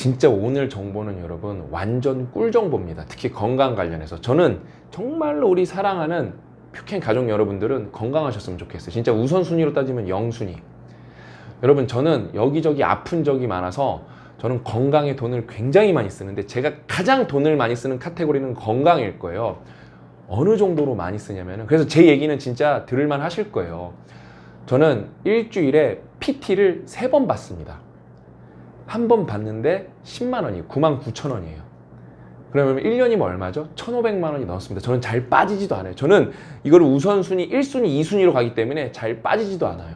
진짜 오늘 정보는 여러분 완전 꿀 정보입니다. 특히 건강 관련해서 저는 정말로 우리 사랑하는 퓨켄 가족 여러분들은 건강하셨으면 좋겠어요. 진짜 우선순위로 따지면 영순위. 여러분 저는 여기저기 아픈 적이 많아서 저는 건강에 돈을 굉장히 많이 쓰는데 제가 가장 돈을 많이 쓰는 카테고리는 건강일 거예요. 어느 정도로 많이 쓰냐면은 그래서 제 얘기는 진짜 들을만 하실 거예요. 저는 일주일에 PT를 세 번 받습니다. 한 번 받는데 10만 원이 9만 9천 원이에요. 그러면 1년이면 얼마죠? 1,500만 원이 넘습니다. 저는 잘 빠지지도 않아요. 저는 이걸 우선순위, 1순위, 2순위로 가기 때문에 잘 빠지지도 않아요.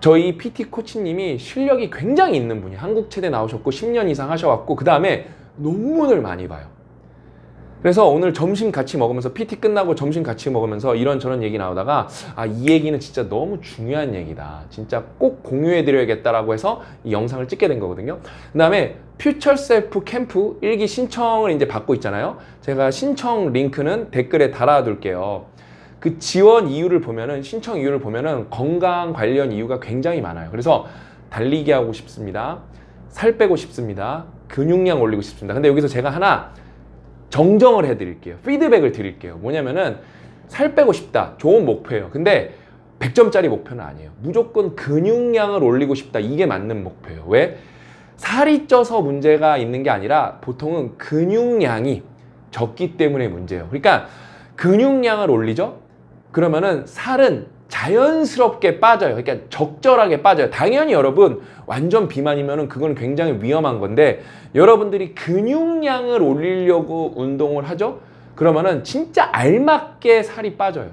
저희 PT 코치님이 실력이 굉장히 있는 분이 한국 체대 나오셨고 10년 이상 하셔갖고 그 다음에 논문을 많이 봐요. 그래서 오늘 점심 같이 먹으면서 PT 끝나고 점심 같이 먹으면서 이런저런 얘기 나오다가 아 이 얘기는 진짜 너무 중요한 얘기다. 진짜 꼭 공유해 드려야겠다라고 해서 이 영상을 찍게 된 거거든요. 그다음에 퓨처 셀프 캠프 일기 신청을 이제 받고 있잖아요. 제가 신청 링크는 댓글에 달아 둘게요. 그 지원 이유를 보면은 신청 이유를 보면은 건강 관련 이유가 굉장히 많아요. 그래서 달리기 하고 싶습니다. 살 빼고 싶습니다. 근육량 올리고 싶습니다. 근데 여기서 제가 하나 정정을 해드릴게요. 피드백을 드릴게요. 뭐냐면은 살 빼고 싶다. 좋은 목표예요. 근데 100점짜리 목표는 아니에요. 무조건 근육량을 올리고 싶다. 이게 맞는 목표예요. 왜? 살이 쪄서 문제가 있는 게 아니라 보통은 근육량이 적기 때문에 문제예요. 그러니까 근육량을 올리죠? 그러면은 살은 자연스럽게 빠져요. 그러니까 적절하게 빠져요. 당연히 여러분 완전 비만이면은 그건 굉장히 위험한 건데 여러분들이 근육량을 올리려고 운동을 하죠? 그러면은 진짜 알맞게 살이 빠져요.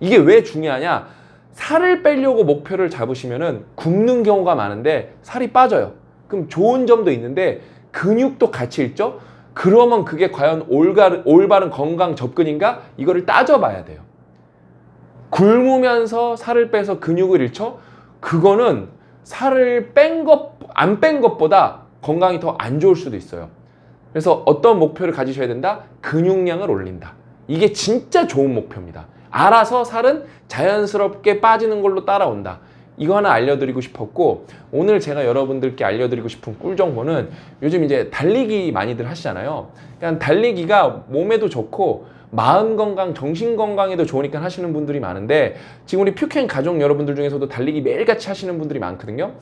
이게 왜 중요하냐? 살을 빼려고 목표를 잡으시면은 굶는 경우가 많은데 살이 빠져요. 그럼 좋은 점도 있는데 근육도 같이 있죠? 그러면 그게 과연 올바른, 올바른 건강 접근인가? 이거를 따져봐야 돼요. 굶으면서 살을 빼서 근육을 잃죠? 그거는 살을 뺀 것, 안 뺀 것보다 건강이 더 안 좋을 수도 있어요. 그래서 어떤 목표를 가지셔야 된다? 근육량을 올린다. 이게 진짜 좋은 목표입니다. 알아서 살은 자연스럽게 빠지는 걸로 따라온다. 이거 하나 알려드리고 싶었고 오늘 제가 여러분들께 알려드리고 싶은 꿀 정보는 요즘 이제 달리기 많이들 하시잖아요. 그러니까 달리기가 몸에도 좋고 마음 건강, 정신 건강에도 좋으니까 하시는 분들이 많은데 지금 우리 퓨켄 가족 여러분들 중에서도 달리기 매일같이 하시는 분들이 많거든요.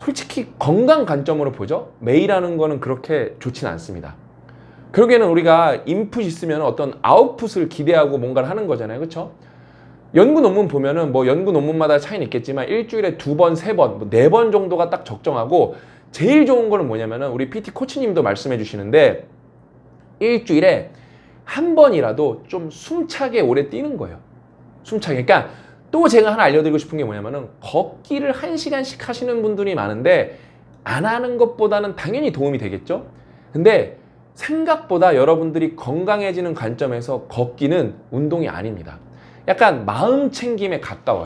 솔직히 건강 관점으로 보죠. 매일 하는 거는 그렇게 좋진 않습니다. 결국에는 우리가 인풋 있으면 어떤 아웃풋을 기대하고 뭔가를 하는 거잖아요. 그렇죠? 연구 논문 보면은 뭐 연구 논문마다 차이는 있겠지만 일주일에 두 번, 세 번, 뭐네번 정도가 딱 적정하고 제일 좋은 거는 뭐냐면은 우리 PT 코치님도 말씀해 주시는데 일주일에 한 번이라도 좀 숨차게 오래 뛰는 거예요. 숨차게. 그러니까 또 제가 하나 알려드리고 싶은 게 뭐냐면은 걷기를 한 시간씩 하시는 분들이 많은데 안 하는 것보다는 당연히 도움이 되겠죠. 근데 생각보다 여러분들이 건강해지는 관점에서 걷기는 운동이 아닙니다. 약간 마음 챙김에 가까워요.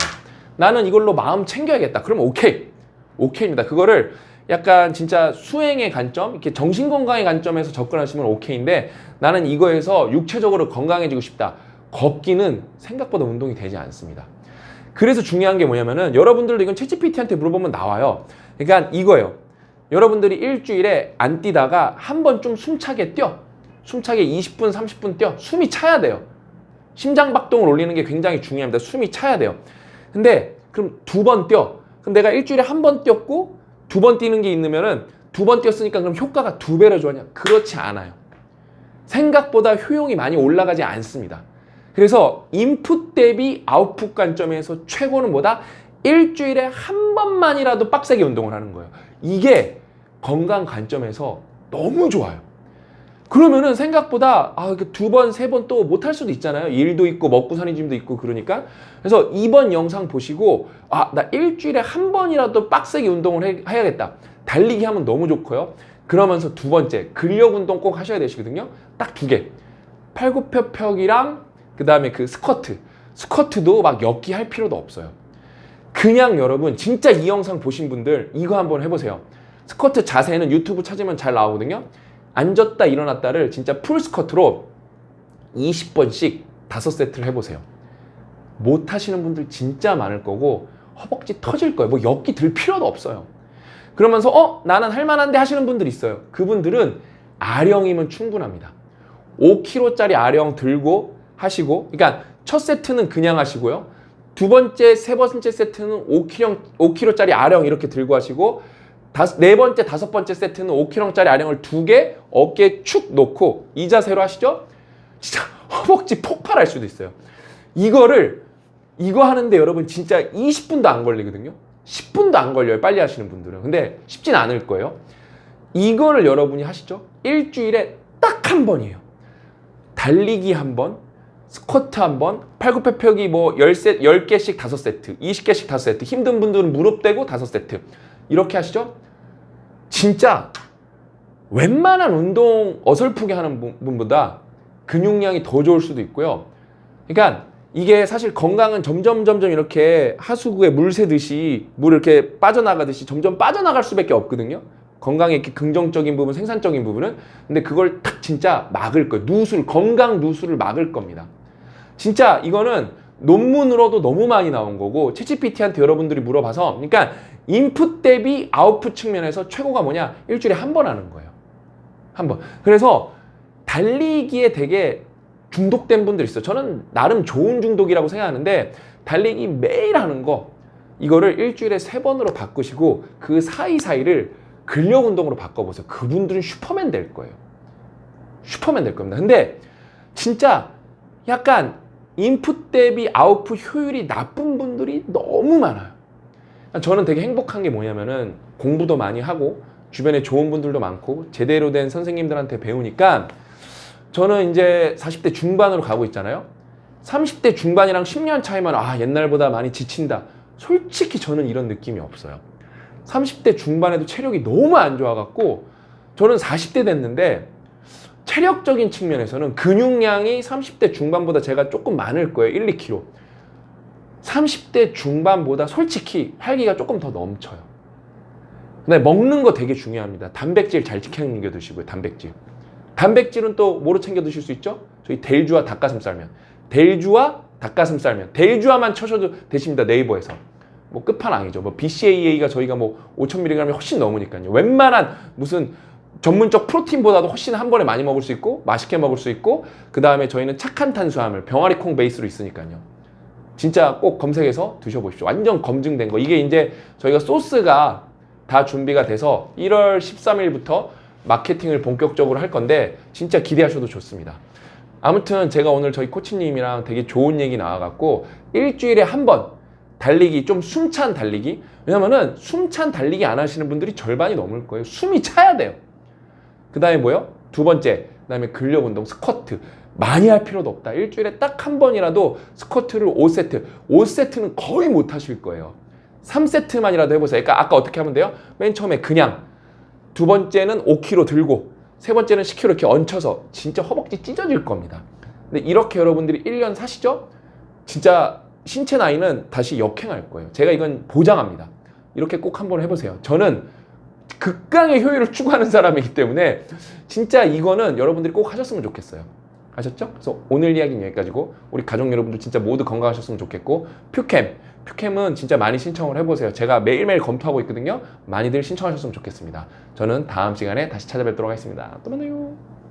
나는 이걸로 마음 챙겨야겠다. 그러면 오케이. 오케이입니다. 그거를 약간 진짜 수행의 관점, 이렇게 정신 건강의 관점에서 접근하시면 오케이인데 나는 이거에서 육체적으로 건강해지고 싶다. 걷기는 생각보다 운동이 되지 않습니다. 그래서 중요한 게 뭐냐면은 여러분들도 이건 채찌PT한테 물어보면 나와요. 그러니까 이거예요. 여러분들이 일주일에 안 뛰다가 한 번 좀 숨차게 뛰어. 숨차게 20분, 30분 뛰어. 숨이 차야 돼요. 심장 박동을 올리는 게 굉장히 중요합니다. 숨이 차야 돼요. 근데 그럼 두 번 뛰어. 그럼 내가 일주일에 한 번 뛰었고 두 번 뛰는 게 있으면은 두 번 뛰었으니까 그럼 효과가 두 배로 좋아냐? 그렇지 않아요. 생각보다 효용이 많이 올라가지 않습니다. 그래서 인풋 대비 아웃풋 관점에서 최고는 뭐다? 일주일에 한 번만이라도 빡세게 운동을 하는 거예요. 이게 건강 관점에서 너무 좋아요. 그러면은 생각보다 아, 두 번, 세 번 또 못할 수도 있잖아요. 일도 있고 먹고 사는 짐도 있고 그러니까. 그래서 이번 영상 보시고 아, 나 일주일에 한 번이라도 빡세게 운동을 해, 해야겠다. 달리기 하면 너무 좋고요. 그러면서 두 번째, 근력 운동 꼭 하셔야 되시거든요. 딱 두 개. 팔굽혀펴기랑 그다음에 그 스쿼트. 스쿼트도 막 엮기 할 필요도 없어요. 그냥 여러분 진짜 이 영상 보신 분들 이거 한번 해 보세요. 스쿼트 자세는 유튜브 찾으면 잘 나오거든요. 앉았다 일어났다를 진짜 풀 스쿼트로 20번씩 5세트를 해보세요. 못 하시는 분들 진짜 많을 거고 허벅지 터질 거예요. 뭐 엮기 들 필요도 없어요. 그러면서 어 나는 할만한데 하시는 분들이 있어요. 그분들은 아령이면 충분합니다. 5kg짜리 아령 들고 하시고, 그러니까 첫 세트는 그냥 하시고요. 두 번째, 세 번째 세트는 5kg, 5kg짜리 아령 이렇게 들고 하시고, 다섯, 네 번째, 다섯 번째 세트는 5kg짜리 아령을 두 개 어깨에 축 놓고 이 자세로 하시죠? 진짜 허벅지 폭발할 수도 있어요. 이거를 이거 하는데 여러분 진짜 20분도 안 걸리거든요. 10분도 안 걸려요. 빨리 하시는 분들은. 근데 쉽진 않을 거예요. 이거를 여러분이 하시죠. 일주일에 딱 한 번이에요. 달리기 한 번, 스쿼트 한 번, 팔굽혀펴기 뭐 10세, 10개씩 5세트, 20개씩 5세트, 힘든 분들은 무릎 대고 5세트. 이렇게 하시죠. 진짜 웬만한 운동 어설프게 하는 분- 분보다 근육량이 더 좋을 수도 있고요. 그러니까 이게 사실 건강은 점점 점점 이렇게 하수구에 물 새듯이 물 이렇게 빠져나가듯이 점점 빠져나갈 수밖에 없거든요. 건강의 이렇게 긍정적인 부분, 생산적인 부분은 근데 그걸 딱 진짜 막을 거예요. 누술, 건강 누수를 막을 겁니다. 진짜 이거는 논문으로도 너무 많이 나온 거고 채찌PT한테 여러분들이 물어봐서 그러니까 인풋 대비 아웃풋 측면에서 최고가 뭐냐? 일주일에 한 번 하는 거예요. 한 번. 그래서 달리기에 되게 중독된 분들 있어요. 저는 나름 좋은 중독이라고 생각하는데 달리기 매일 하는 거 이거를 일주일에 세 번으로 바꾸시고 그 사이사이를 근력 운동으로 바꿔보세요. 그분들은 슈퍼맨 될 거예요. 슈퍼맨 될 겁니다. 근데 진짜 약간 인풋 대비 아웃풋 효율이 나쁜 분들이 너무 많아요. 저는 되게 행복한 게 뭐냐면은 공부도 많이 하고 주변에 좋은 분들도 많고 제대로 된 선생님들한테 배우니까 저는 이제 40대 중반으로 가고 있잖아요. 30대 중반이랑 10년 차이면 아 옛날보다 많이 지친다. 솔직히 저는 이런 느낌이 없어요. 30대 중반에도 체력이 너무 안 좋아갖고 저는 40대 됐는데 체력적인 측면에서는 근육량이 30대 중반보다 제가 조금 많을 거예요. 1, 2kg. 30대 중반보다 솔직히 활기가 조금 더 넘쳐요. 근데 먹는 거 되게 중요합니다. 단백질 잘 챙겨 드시고요. 단백질. 단백질은 또 뭐로 챙겨 드실 수 있죠? 저희 델주와 닭가슴살면. 델주와 닭가슴살면. 델주와만 쳐셔도 되십니다. 네이버에서. 뭐 끝판왕이죠. 뭐 BCAA가 저희가 뭐 5,000mg이 훨씬 넘으니까요. 웬만한 무슨 전문적 프로틴보다도 훨씬 한 번에 많이 먹을 수 있고 맛있게 먹을 수 있고 그 다음에 저희는 착한 탄수화물 병아리 콩 베이스로 있으니까요. 진짜 꼭 검색해서 드셔보십시오. 완전 검증된 거. 이게 이제 저희가 소스가 다 준비가 돼서 1월 13일부터 마케팅을 본격적으로 할 건데 진짜 기대하셔도 좋습니다. 아무튼 제가 오늘 저희 코치님이랑 되게 좋은 얘기 나와갖고 일주일에 한 번 달리기 좀 숨찬 달리기 왜냐면은 숨찬 달리기 안 하시는 분들이 절반이 넘을 거예요. 숨이 차야 돼요. 그 다음에 뭐요? 두 번째, 그 다음에 근력 운동, 스쿼트. 많이 할 필요도 없다. 일주일에 딱 한 번이라도 스쿼트를 5세트. 5세트는 거의 못 하실 거예요. 3세트만이라도 해보세요. 그러니까 아까 어떻게 하면 돼요? 맨 처음에 그냥. 두 번째는 5kg 들고. 세 번째는 10kg 이렇게 얹혀서 진짜 허벅지 찢어질 겁니다. 근데 이렇게 여러분들이 1년 사시죠? 진짜 신체 나이는 다시 역행할 거예요. 제가 이건 보장합니다. 이렇게 꼭 한번 해보세요. 저는 극강의 효율을 추구하는 사람이기 때문에 진짜 이거는 여러분들이 꼭 하셨으면 좋겠어요. 아셨죠? 그래서 오늘 이야기는 여기까지고 우리 가족 여러분들 진짜 모두 건강하셨으면 좋겠고 퓨캠 퓨캠은 진짜 많이 신청을 해보세요. 제가 매일매일 검토하고 있거든요. 많이들 신청하셨으면 좋겠습니다. 저는 다음 시간에 다시 찾아뵙도록 하겠습니다. 또 만나요.